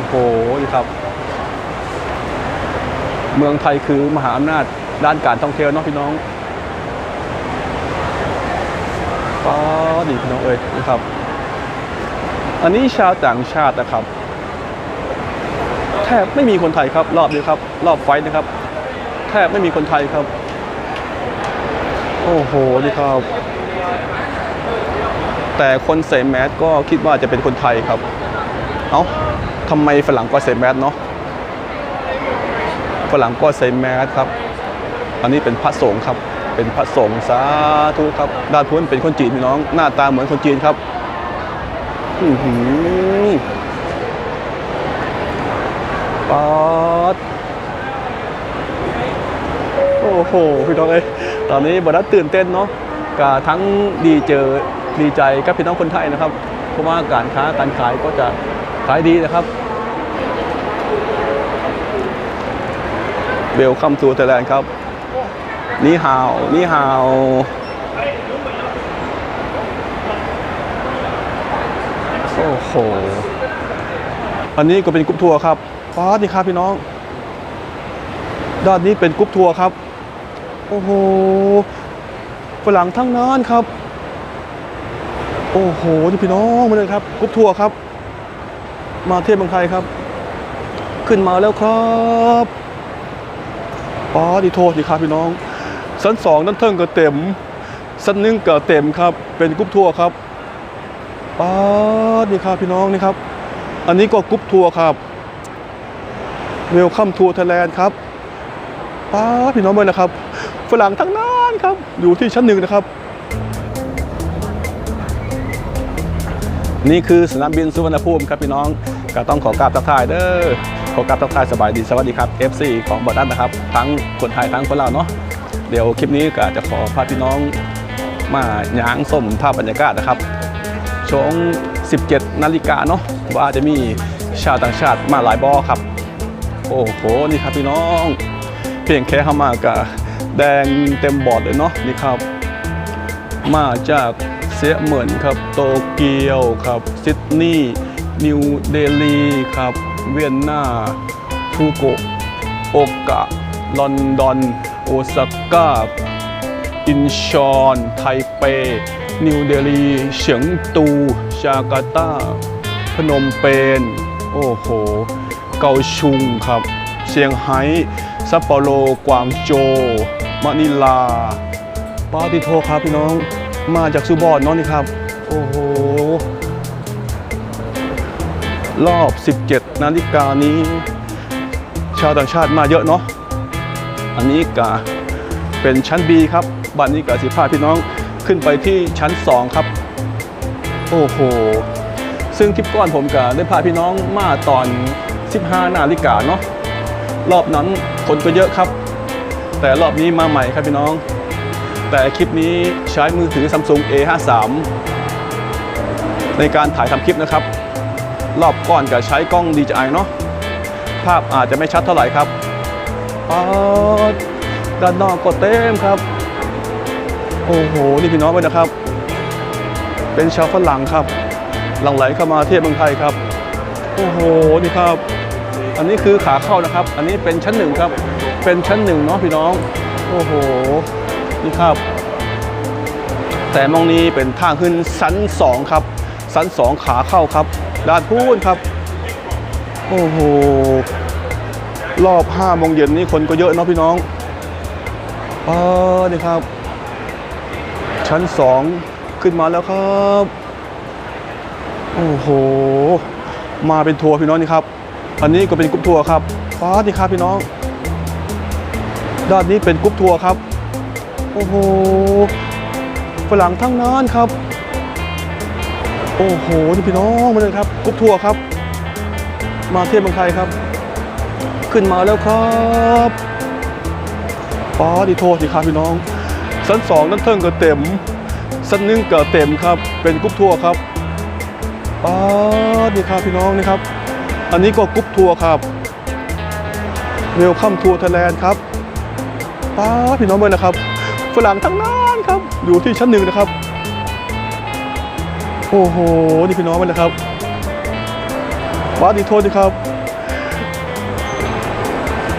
อ้โหครับ เมืองไทยคือมหาอำนาจด้านการท่องเที่ยวเนาะพี่น้องก็ดีพี่น้องเอ้ยนะครับ อันนี้ชาวต่างชาตินะครับ แทบไม่มีคนไทยครับ รอบนี้ครับ รอบไฟท์นะครับ แทบไม่มีคนไทยครับ โอ้โหนี่ครับ แต่คนใส่แมสก็คิดว่าจะเป็นคนไทยครับ ทำไมฝรั่งก็ใส่แมสเนาะฝรั่งก็ใส่แมสครับ อันนี้เป็นพระสงฆ์ครับ เป็นพระสงฆ์สาธุครับ ด้านพุ้นเป็นคนจีนพี่น้อง หน้าตาเหมือนคนจีนครับอือหือป๊อดโอ้โห พี่น้องเอ้ยตอนนี้บรรดาตื่นเต้นเนาะกาทั้งดีเจอดีใจกับพี่น้องคนไทยนะครับ เพราะว่าการค้าการขายก็จะขายดีนะครับ เบลคัมทูไทยแลนด์ครับ นี่ฮาว นี่ฮาว โอ้โห อันนี้ก็เป็นกรุ๊ปทัวร์ครับฟ้านี่ครับพี่น้อง ด้านนี้เป็นกรุ๊ปทัวร์ครับ โอ้โห ฝรั่งทั้งนั้นครับ โอ้โหนี่พี่น้องมาเลยครับกรุ๊ปทัวร์ครับ มาเที่ยวเมืองไทยครับ ขึ้นมาแล้วครับ ป้าดีโทษดีครับพี่น้องชั้นสองนั่นเทิงก็เต็มชั้นหนึ่งก็เต็มครับ เป็นกรุ๊ปทัวร์ครับป๊าดีครับพี่น้องนี่ครับ อันนี้ก็กรุ๊ปทัวร์ครับเวลคัมทัวร์ไทยแลนด์ครับป๊าดพี่น้องเมื่อนะครับ ฝรั่งทั้งนั้นครับ อยู่ที่ชั้นหนึ่งนะครับ นี่คือสนามบินสุวรรณภูมิครับพี่น้องก็ต้องขอกราบทักทายเด้อ ขอกราบทักทายสบายดีสวัสดีครับ FC ของบอดันนะครับ ทั้งคนไทยทั้งคนลาวเนาะเดี๋ยวคลิปนี้ก็จะขอพาพี่น้องมาหยางส้มภาพบรรยากาศนะครับช่วง 17 นาฬิกาเนาะว่าจะมีชาวต่างชาติมาหลายบอครับ โอ้โหนี่ครับพี่น้อง เพียงแค่เข้ามากับแดงเต็มบอร์ดเลยเนาะนี่ครับ มาจากเซียเหมือนครับโตเกียวครับซิดนีย์นิวเดลีครับ เวียนนาฟูโกโอกะ ลอนดอน โอซาก้า อินชอน ไทเป นิวเดลีเฉิงตูจาการ์ตา พนมเปญ โอ้โห เกาชุงครับเซี่ยงไฮ้ซัปโปโร กวางโจมะนิลาปาติโทครับพี่น้อง มาจากซูบอนเนาะนี่ครับ โอ้โห รอบ 17 นาฬิกานี้ ชาวต่างชาติมาเยอะเนาะอันนี้กะเป็นชั้น B ครับบันนี้กะสิพาพี่น้องขึ้นไปที่ชั้น 2 ครับ โอ้โห ซึ่งคลิปก้อนผมกะได้พาพี่น้องมาตอน 15 นาฬิกาเนาะรอบนั้นคนก็เยอะครับ แต่รอบนี้มาใหม่ครับพี่น้อง แต่คลิปนี้ใช้มือถือ Samsung A53 ในการถ่ายทำคลิปนะครับ รอบก่อนก็ใช้กล้อง DJI เนาะภาพอาจจะไม่ชัดเท่าไหร่ครับป๊าดด้านนอกก็เต็มครับ โอ้โห นี่พี่น้องไปนะครับ เป็นชาวฝรั่งครับ หลั่งไหลเข้ามาเที่ยวเมืองไทยครับ โอ้โห นี่ครับ อันนี้คือขาเข้านะครับ อันนี้เป็นชั้นหนึ่งครับ เป็นชั้นหนึ่งเนาะพี่น้อง โอ้โห นี่ครับ แต่มองนี้เป็นทางขึ้นชั้นสองครับ ชั้นสองขาเข้าครับ ด้านพูนครับ โอ้โห รอบ5โมงเย็นนี่คนก็เยอะเนาะพี่น้องเออนี่ครับ ชั้น2ขึ้นมาแล้วครับ โอ้โห มาเป็นทัวร์พี่น้องนี่ครับ อันนี้ก็เป็นกรุ๊ปทัวร์ครับฟ้านี่ครับพี่น้อง ด้านนี้เป็นกรุ๊ปทัวร์ครับ โอ้โห ฝรั่งทั้งนั้นครับ โอ้โหนี่พี่น้องมาเลยครับกรุ๊ปทัวร์ครับ มาเที่ยวเมืองไทยครับ ขึ้นมาแล้วครับป้าดีโทษดีครับพี่น้องชั้นสองนั่นเทิงก็เต็มชั้นหนึ่งก็เต็มครับ เป็นกรุ๊ปทัวร์ครับป้าดีครับพี่น้องนี่ครับ อันนี้ก็กรุ๊ปทัวร์ครับเวลคัมทัวร์ไทยแลนด์ครับป้าพี่น้องเมื่อนะครับ ฝรั่งทั้งนั้นครับ อยู่ที่ชั้นหนึ่งนะครับ โอ้โห นี่พี่น้องเมื่อนะครับป้าดีโทษดีครับ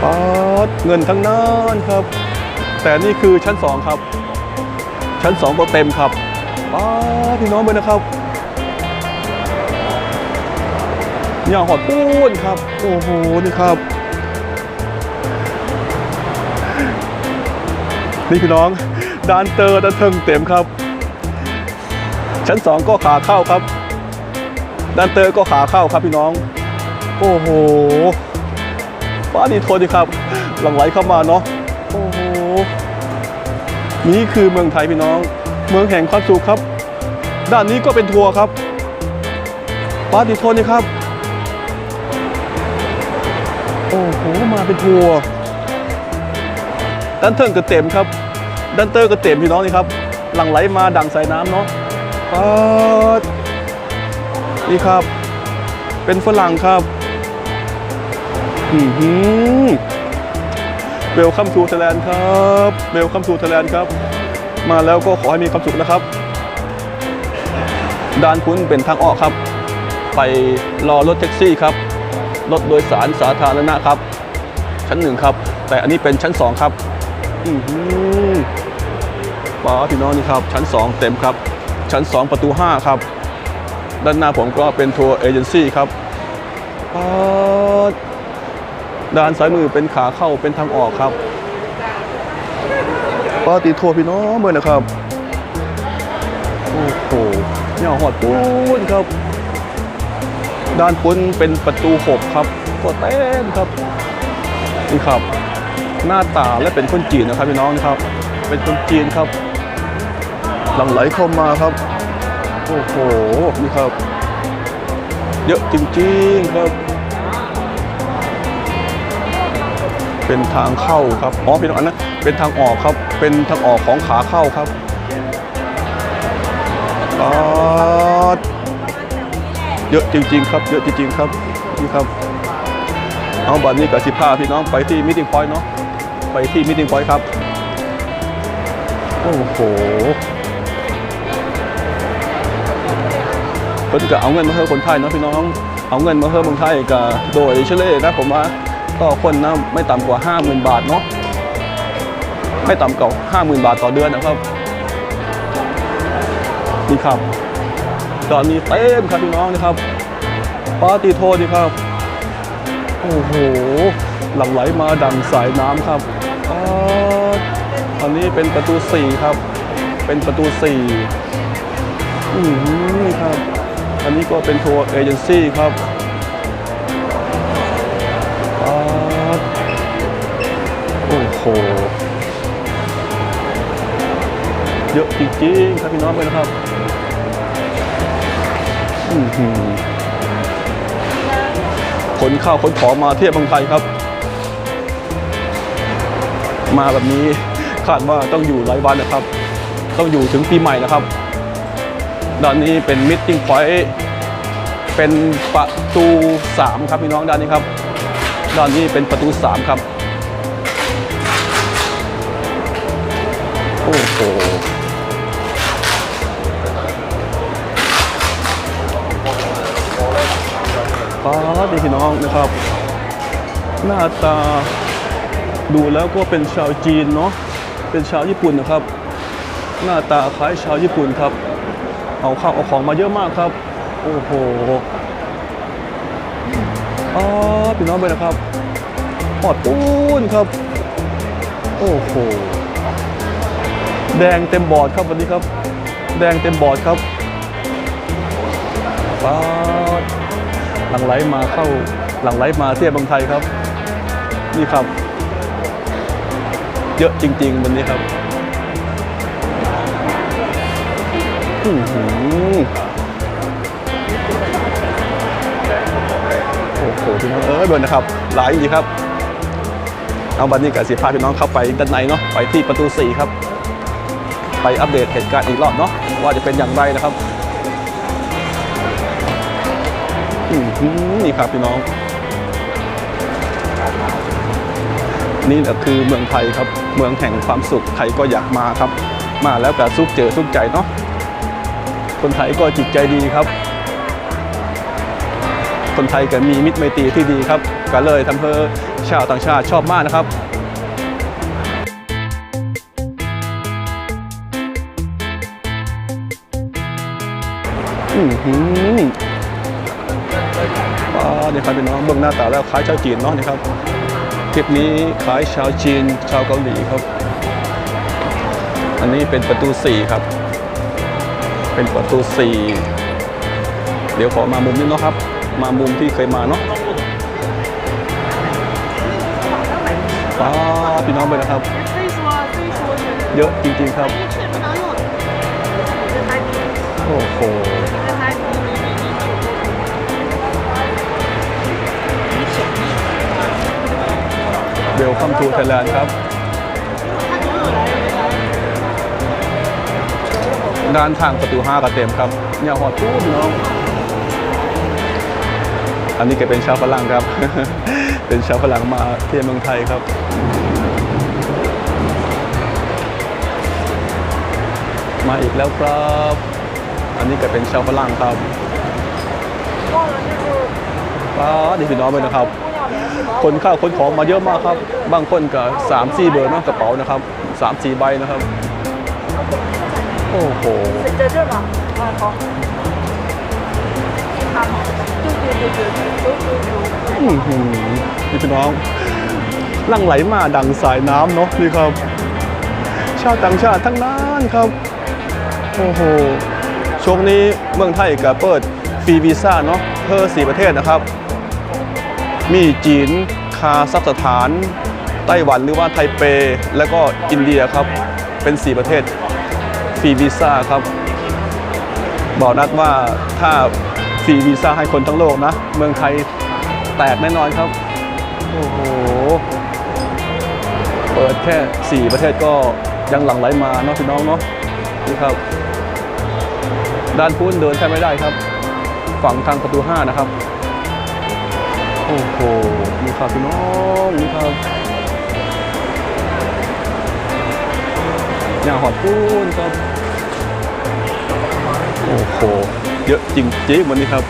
ป้าดเงินทั้งนั้นครับ แต่นี่คือชั้นสองครับ ชั้นสองก็เต็มครับป้าดพี่น้องไปนะครับอย่างหอดปูนครับ โอ้โห นี่ครับ นี่พี่น้องดานเตอร์ดันเทิงเต็มครับ ชั้นสองก็ขาเข้าครับดานเตอร์ก็ขาเข้าครับพี่น้อง โอ้โหป้าดีโทษดีครับ หลังไหลเข้ามาเนาะโอ้โหนี่คือเมืองไทยพี่น้อง เมืองแห่งความสุขครับ ด้านนี้ก็เป็นทัวร์ครับป้าดีโทษนี่ครับโอ้โหมาเป็นทัวร์ด้านเทิงก็เต็มครับ ด้านเตอร์ก็เต็มพี่น้องนี่ครับหลังไหลมาดังสายน้ำเนาะ ป๊าดนี่ครับ เป็นฝรั่งครับอือหือเวลคัมทูไทยแลนด์ครับเวลคัมทูไทยแลนด์ครับ มาแล้วก็ขอให้มีความสุขนะครับ ด้านคุณเป็นทางออกครับ ไปรอรถแท็กซี่ครับ รถโดยสารสาธารณะครับ ชั้นหนึ่งครับ แต่อันนี้เป็นชั้นสองครับ อือหือป้าพี่น้องนี่ครับ ชั้น2เต็มครับ ชั้น 2 ประตู 5 ครับ ด้านหน้าผมก็เป็นทัวร์เอเจนซี่ครับด้านซ้ายมือเป็นขาเข้าเป็นทางออกครับป้าตีทัวร์พี่น้องเมื่อนะครับ โอ้โหเนี่ยหอดปูนครับ ด้านพ้นเป็นประตู 6 ครับก็เต็มครับนี่ครับ หน้าตาและเป็นคนจีนนะครับพี่น้องนะครับ เป็นคนจีนครับ หลังไหลเข้ามาครับ โอ้โห นี่ครับ เยอะจริงๆครับ เป็นทางเข้าครับ อ๋อพี่น้องอันนั้นเป็นทางออกครับ เป็นทางออกของขาเข้าครับปาดเยอะจริง ๆ ครับ เยอะจริง ๆ ครับ นี่ครับ เอาบัตรนี้กับสิพาพี่น้องไปที่มิ e ิ n g พอยต์เนาะ ไปที่มิ e ิ n g พอยต์ครับ โอ้โห เพิ่นก็เอาเงินมาให้คนไทยเนาะพี่น้อง เอาเงินมาให้เมืองไทยก็โดยเฉลี่ยนะผมว่าต่อคนนะไม่ต่ำกว่า 50,000 บาทเนาะไม่ต่ำกว่า 50,000 บาทต่อเดือนนะครับนี่ครับตอนนี้เต็มครับพี่น้องนะครับปาตีโทษดีครับ โอ้โหหลั่งไหลมาดังสายน้ำครับป๊าอันนี้เป็นประตู 4 ครับ เป็นประตู4อือหือนี่ครับ อันนี้ก็เป็นทัวร์เอเจนซี่ครับโอ้โห เยอะจริงๆครับพี่น้องเลยนะครับอือหือขนข้าวขนของมาเที่ยวเมืองไทยครับ มาแบบนี้คาดว่าต้องอยู่หลายวันนะครับ ต้องอยู่ถึงปีใหม่นะครับ ด้านนี้เป็นมิ e ติ้งพอยต์เป็นประตู 3 ครับพี่น้องด้านนี้ครับ ด้านนี้เป็นประตู 3 ครับ โอ้โหป้าดีพี่น้องนะครับ หน้าตาดูแล้วก็เป็นชาวจีนเนาะเป็นชาวญี่ปุ่นนะครับ หน้าตาคล้ายชาวญี่ปุ่นครับ เอาข้าวเอาของมาเยอะมากครับ โอ้โหอ๋อพี่น้องไปนะครับหอดปูนครับ โอ้โห แดงเต็มบอร์ดครับวันนี้ครับ แดงเต็มบอร์ดครับป้าดหลังไหลมาเข้าหลังไหลมาเที่ยวบางไทยครับ นี่ครับ เยอะจริง ๆ วันนี้ครับ โอ้โหพี่น้องเอ้ยเบิร์นะครับ หลายจริงครับ เอาบันนี้กับสิพาพี่น้องเข้าไปด้านในเนาะไปที่ประตู 4 ครับ ไปอัปเดตเหตุการณ์อีกรอบเนาะว่าจะเป็นอย่างไรนะครับอื้อหือนี่ครับพี่น้อง นี่แหละคือเมืองไทยครับ เมืองแห่งความสุขใครก็อยากมาครับ มาแล้วก็สุขเจอสุขใจเนาะ คนไทยก็จิตใจดีครับ คนไทยก็มีมิตรไมตรีที่ดีครับก็เลยทำให้ชาวต่างชาติชอบมากนะครับอือหืออ่าเนี่ยครับพี่น้องเบื้องหน้าตาแล้วคล้ายชาวจีนเนาะนี่ครับคลิปนี้คล้ายชาวจีนชาวเกาหลีครับ อันนี้เป็นประตู 4 ครับ เป็นประตู 4 เดี๋ยวขอมามุมนี้เนาะครับ มามุมที่เคยมาเนาะป้าพี่น้องไปนะครับ เยอะจริงๆครับ โอ้โหเวลคัมทูไทยแลนด์ครับ ด้านทางประตู5ก็เต็มครับอย่าหอดตู้น้องอันนี้ก็เป็นชาวฝรั่งครับ เป็นชาวฝรั่งมาเที่ยวเมืองไทยครับมาอีกแล้วครับ อันนี้ก็เป็นชาวฝรั่งครับป้าดีพี่น้องไปนะครับ คนข้าวคนของมาเยอะมากครับ บางคนก็สามสี่เบอร์นะกระเป๋านะครับสามสี่ใบนะครับ โอ้โห 在这儿吧，啊好，看嘛，对对对对对，有有有。 อื้อหือนี่พี่น้องลั่งไหลมาดังสายน้ำเนาะนี่ครับ ชาวต่างชาติทั้งนั้นครับ โอ้โห ช่วงนี้เมืองไทยก็เปิดฟรีวีซ่าเนาะเพื่อสี่ประเทศนะครับ มีจีน คาซัคสถาน ไต้หวันหรือว่าไทเป แล้วก็อินเดียครับ เป็น 4 ประเทศ ฟรีวีซ่าครับ บอกนัดว่าถ้าฟรีวีซ่าให้คนทั้งโลกนะ เมืองไทยแตกแน่นอนครับ โอ้โห เปิดแค่ 4 ประเทศก็ยังหลั่งไหลมาเนาะพี่น้องเนาะนี่ครับ ด้านพุ้นเดินแทบไม่ได้ครับ ฝั่งทางประตู 5 นะครับ โอ้โหนี่ครับพี่น้องนี่ครับอย่างหอดปูนครับ โอ้โห เยอะจริงๆวันนี้ครับ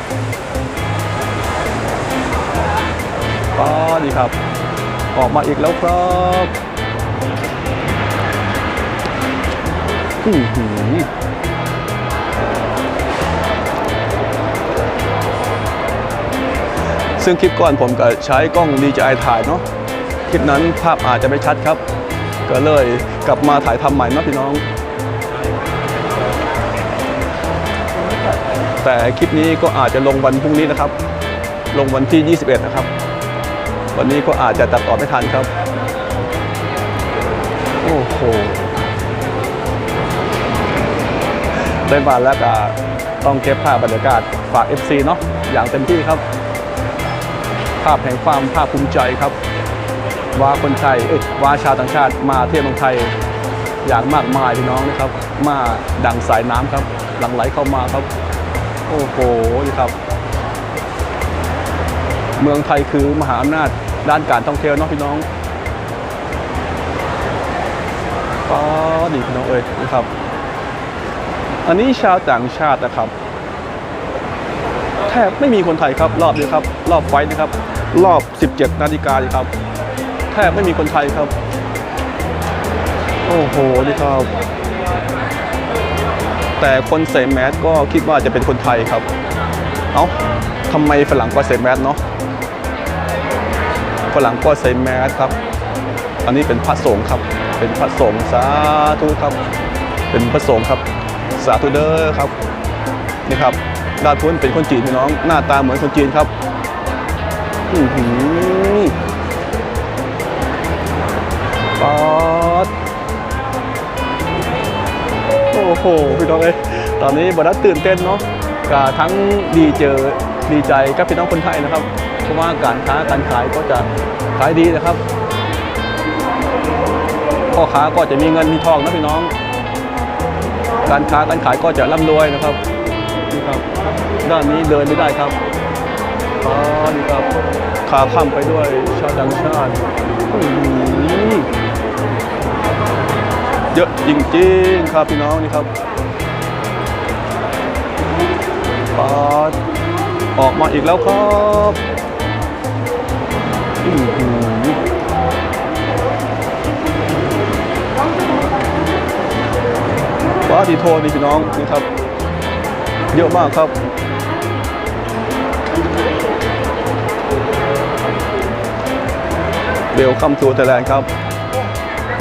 ป้าดีครับ ออกมาอีกแล้วครับอือหือซึ่งคลิปก่อนผมก็ใช้กล้อง DJI ถ่ายเนาะ คลิปนั้นภาพอาจจะไม่ชัดครับ ก็เลยกลับมาถ่ายทำใหม่นะพี่น้อง แต่คลิปนี้ก็อาจจะลงวันพรุ่งนี้นะครับ ลงวันที่ 21 นะครับ วันนี้ก็อาจจะตัดต่อไม่ทันครับ โอ้โหได้มาแล้วก็ต้องเก็บภาพบรรยากาศฝาก FC เนาะอย่างเต็มที่ครับ ภาพแห่งความภาคภูมิใจครับ ว่าคนไทยเอ้ยว่าชาวต่างชาติมาเที่ยวเมืองไทยอย่างมากมายพี่น้องนะครับ มาดังสายน้ำครับหลั่งไหลเข้ามาครับ โอ้โหนี่ครับ เมืองไทยคือมหาอำนาจด้านการท่องเที่ยวเนาะพี่น้องป้าดีพี่น้องเอ้ยนะครับ อันนี้ชาวต่างชาตินะครับ แทบไม่มีคนไทยครับ รอบนี้ครับ รอบไฟท์นะครับ รอบ 17 นาฬิกาครับ แทบไม่มีคนไทยครับ โอ้โหนี่ครับ แต่คนใส่แมสก็คิดว่าจะเป็นคนไทยครับ เอ้าทำไมฝรั่งก็ใส่แมสเนาะฝรั่งก็ใส่แมสครับ อันนี้เป็นพระสงฆ์ครับ เป็นพระสงฆ์สาธุครับ เป็นพระสงฆ์ครับ สาธุเด้อครับ นี่ครับด้านพ้นเป็นคนจีนพี่น้อง หน้าตาเหมือนคนจีนครับอือหือป๊อด โอ้โหพี่น้องเอ้ยตอนนี้บรรดาตื่นเต้นเนาะกาทั้งดีเจอดีใจกับพี่น้องคนไทยนะครับ เพราะว่าการค้าการขายก็จะขายดีนะครับพ่อค้าก็จะมีเงินมีทองนะพี่น้อง การค้าการขายก็จะร่ำรวยนะครับนี่ครับ ด้านนี้เดินไม่ได้ครับอ๋อนี่ครับขาข้ามไปด้วยชาวต่างชาติอื้อหือ เยอะจริงๆครับพี่น้องนี่ครับปาดออกมาอีกแล้วครับอื้อหือว้าดีโทนี่พี่น้องนี่ครับ เยอะมากครับเบลคัมทูไทยแลนด์ครับ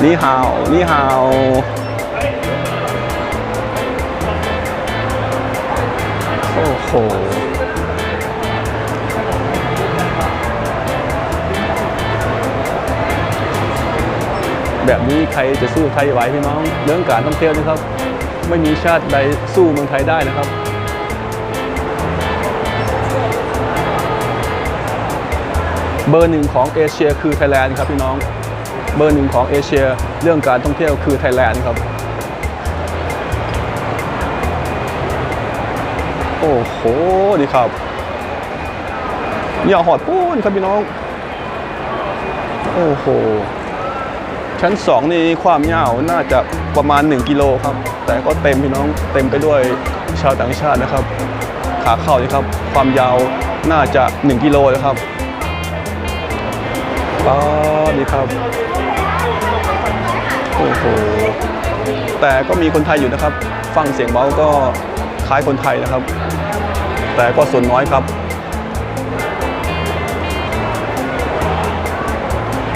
นี่ฮาวนี่ฮาวโอ้โหแบบนี้ใครจะสู้ไทยไหวพี่น้อง เรื่องการท่องเที่ยวนะครับ ไม่มีชาติใดสู้เมืองไทยได้นะครับ เบอร์หนึ่งของเอเชียคือไทยแลนด์ครับพี่น้อง บอร์หนึ่งของเอเชีย เรื่องการท่องเที่ยวคือไทยแลนด์ครับ โอ้โห ดีครับอย่าหอดปูนครับพี่น้อง โอ้โห ชั้นสองนี่ความยาวน่าจะประมาณ 1 กิโลครับ แต่ก็เต็มพี่น้องเต็มไปด้วยชาวต่างชาตินะครับ ขาเข้านี่ครับ ความยาวน่าจะ 1 กิโลนะครับป้าดีครับ โอ้โหแต่ก็มีคนไทยอยู่นะครับ ฟังเสียงเบาก็คล้ายคนไทยนะครับ แต่ก็ส่วนน้อยครับ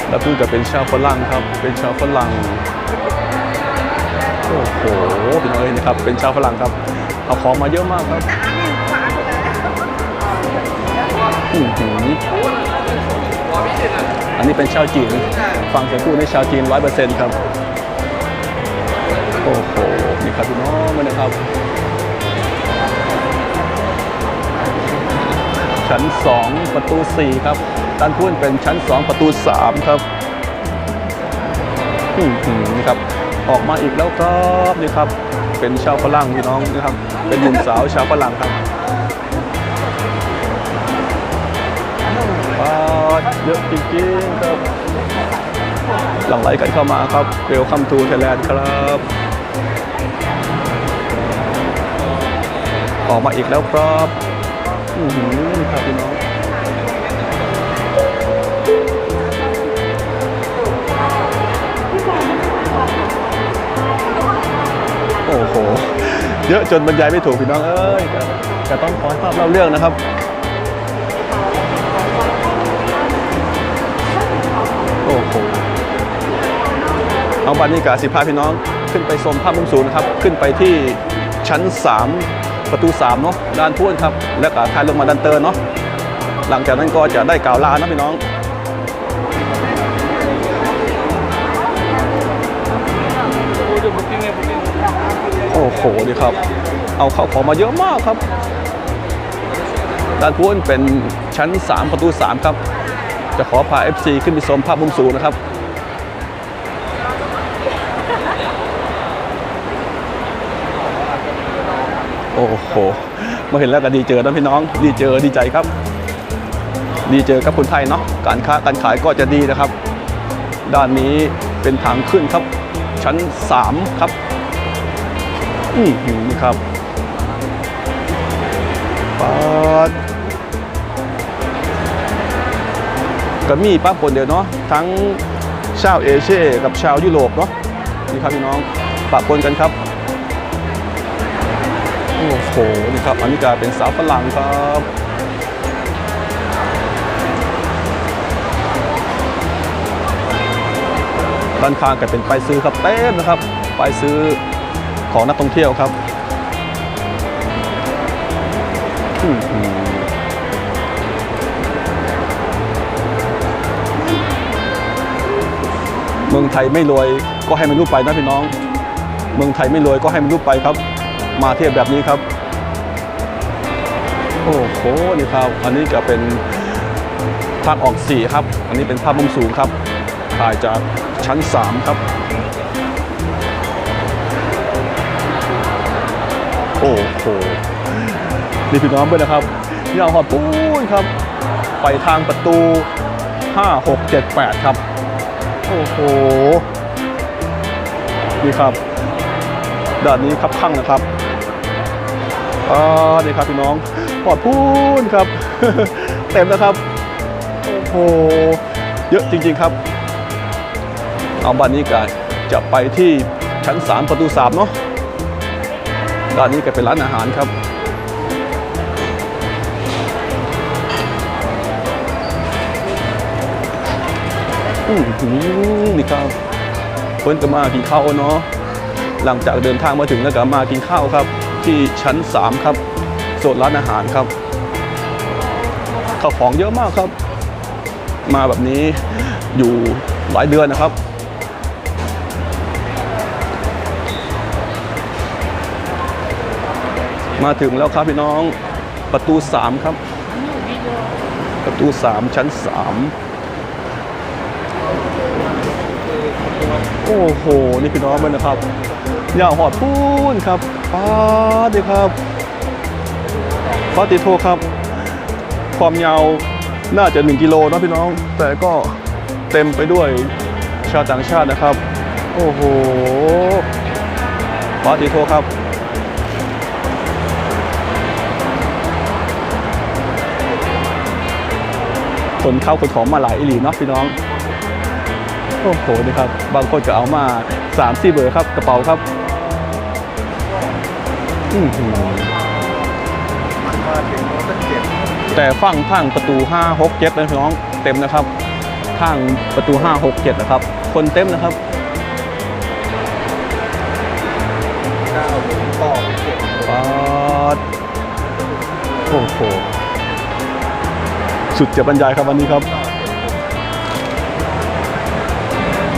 แล้วเพิ่งจะเป็นชาวฝรั่งครับ เป็นชาวฝรั่งโอ้โหพี่น้องเอ้ยนะครับ เป็นชาวฝรั่งครับเอาของมาเยอะมากครับอือหืออันนี้เป็นชาวจีน ฟังเสียงพูดในชาวจีนร้อยเปอร์เซ็นต์ครับ โอ้โหนี่ครับพี่น้องมาเลยครับ ชั้น 2 ประตู 4 ครับด้านพุ้นเป็นชั้น 2 ประตู 3 ครับอืมหืมนี่ครับ ออกมาอีกแล้วครับนี่ครับ เป็นชาวฝรั่งพี่น้องนี่ครับ เป็นหนุ่มสาวชาวฝรั่งครับว้าวเยอะจริงๆครับหลังไหลกันเข้ามาครับเวลคัมทูไทยแลนด์ครับ ออกมาอีกแล้วครับอือหือครับพี่น้องโอ้โห เยอะจนบรรยายไม่ถูกพี่น้องเอ้ยครับจะต้องขอให้ภาพเล่าเรื่องนะครับโอ้โหเอาบันนี้กาสิพาพี่น้องขึ้นไปชมภาพมุมสูงนะครับ ขึ้นไปที่ชั้น 3 ประตู3เนาะด้านพูนครับ แล้วก็ทายลงมาดันเตอร์เนาะหลังจากนั้นก็จะได้กล่าวลานะพี่น้องโอ้โหดีครับ เอาเข้าของมาเยอะมากครับ ด้านพูนเป็นชั้น 3 ประตู 3 ครับ จะขอพา FC ขึ้นไปชมภาพมุมสูงนะครับ โอ้โหมาเห็นแล้วก็ดีเจอนะพี่น้อง ดีเจอดีใจครับ ดีเจอกับคนไทยเนาะการค้าการขายก็จะดีนะครับ ด้านนี้เป็นทางขึ้นครับ ชั้น 3 ครับ อือหือนี่ครับปาดก็มีป้าคนเดียวเนาะทั้งชาวเอเชียกับชาวยุโรปเนาะนี่ครับพี่น้องปะปนกันครับ โอ้โหนี่ครับอันนี้ก็เป็นสาวฝรั่งครับด้านข้างก็เป็นไปซื้อครับเต็มนะครับไปซื้อของนักท่องเที่ยวครับเมืองไทยไม่รวยก็ให้มันรู้ไปนะพี่น้อง เมืองไทยไม่รวยก็ให้มันรู้ไปครับ มาเที่ยบแบบนี้ครับ โอ้โหนี่ครับ อันนี้ก็เป็นทางออกสี่ครับ อันนี้เป็นภาพมุมสูงครับ ถ่ายจากชั้น 3 ครับ โอ้โห นี่พี่น้องด้วยนะครับนี่เอาหอดปูนครับ ไปทางประตู 5 6 7 8 ครับ โอ้โห นี่ครับ ด้านนี้ครับข้างนะครับอ่านี่ครับพี่น้อง ปอดพูนครับ เต็มแล้วครับ โอ้โห เยอะจริง ๆครับ เอาบ้านนี้กันจะไปที่ชั้น 3 ประตู3เนาะด้านนี้ก็เป็นร้านอาหารครับ อือหือนี่ครับเพิ่นก็มากินข้าวเนาะหลังจากเดินทางมาถึงแล้วก็มากินข้าวครับ ที่ชั้น 3 ครับ โซนร้านอาหารครับข้าวของเยอะมากครับ มาแบบนี้อยู่หลายเดือนนะครับ มาถึงแล้วครับพี่น้องประตู 3 ครับ ประตู 3 ชั้น 3 โอ้โห นี่พี่น้องมันนะครับยาวหอดพูนครับป้าดเลยครับ ปาติโทครับ ความยาวน่าจะ 1 กิโลนะพี่น้อง แต่ก็เต็มไปด้วยชาวต่างชาตินะครับ โอ้โหปาติโทครับขนเข้าขนของมาหลายอีหลีเนาะพี่น้อง โอ้โหนี่ครับ บางคนก็เอามา3ามสี่เบอร์ครับ กระเป๋าครับ อื้อหือ แต่ฝั่งทางประตู 5 6 7นะพี่น้องเต็มนะครับทางประตู 5 6 7 นะครับ คนเต็มนะครับป๊าดโอ้โหสุดจะบรรยายครับวันนี้ครับ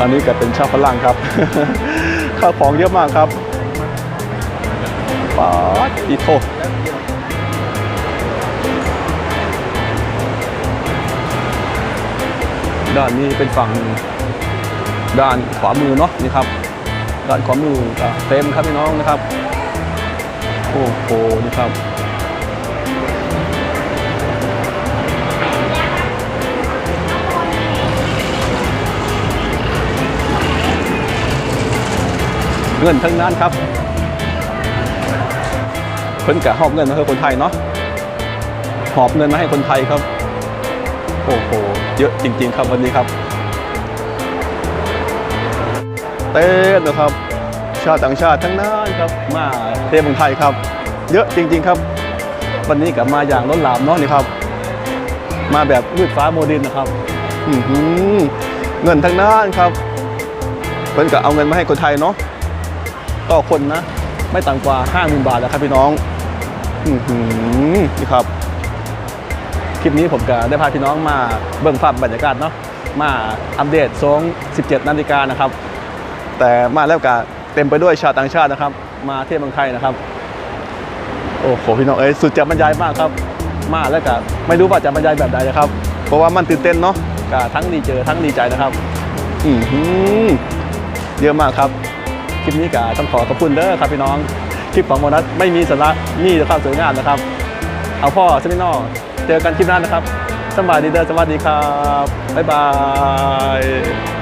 อันนี้ก็เป็นชาวฝรั่งครับ ข้าวของเยอะมากครับป๊าดอีโท ด้านนี้เป็นฝั่งด้านขวามือเนาะนี่ครับ ด้านขวามือเต็มครับพี่น้องนะครับโอ้โหนี่ครับเงินทั้งนั้นครับเพิ่นกะหอบเงินมาให้คนไทยเนาะหอบเงินมาให้คนไทยครับ โอ้โห เยอะจริง ๆ ครับวันนี้ครับ เต้นนะครับ ชาติต่างชาติทั้งนั้นครับ มาเต้นเมืองไทยครับ เยอะจริง ๆ ครับ วันนี้กลับมาอย่างล้นหลามเนาะนี่ครับ มาแบบมืดฟ้าโมดินนะครับเงินทั้งนั้นครับเพิ่นก็เอาเงินมาให้คนไทยเนาะต่อคนนะ ไม่ต่ำกว่า 50,000 บาทแล้วครับพี่น้อง อือหือนี่ครับ ลิปนี้ผมก็ได้พาพี่น้องมาเบิ่งภาพบรรยากาศเนาะมาอัปเดตทรง 17 นาฬิกานะครับ แต่มาแล้วก็เต็มไปด้วยชาวต่างชาตินะครับ มาเที่ยวเมืองไทยนะครับ โอ้โหพี่น้องเอ้ยสุดจะบรรยายมากครับ มาแล้วก็ไม่รู้ว่าจะบรรยายแบบใดนะครับ เพราะว่ามันตื่นเต้นเนาะก็ทั้งดีเจอทั้งดีใจนะครับอือหือเยอะมากครับคลิปนี้ก็ต้องขอขอบคุณเด้อครับพี่น้องคลิปของโมนัสไม่มีสาระมีแต่ความสวยงามนะครับ เอาพ่อเซมินอล เจอกันคลิปหน้านะครับสบายดีเด้อสวัสดีครับ บ๊ายบาย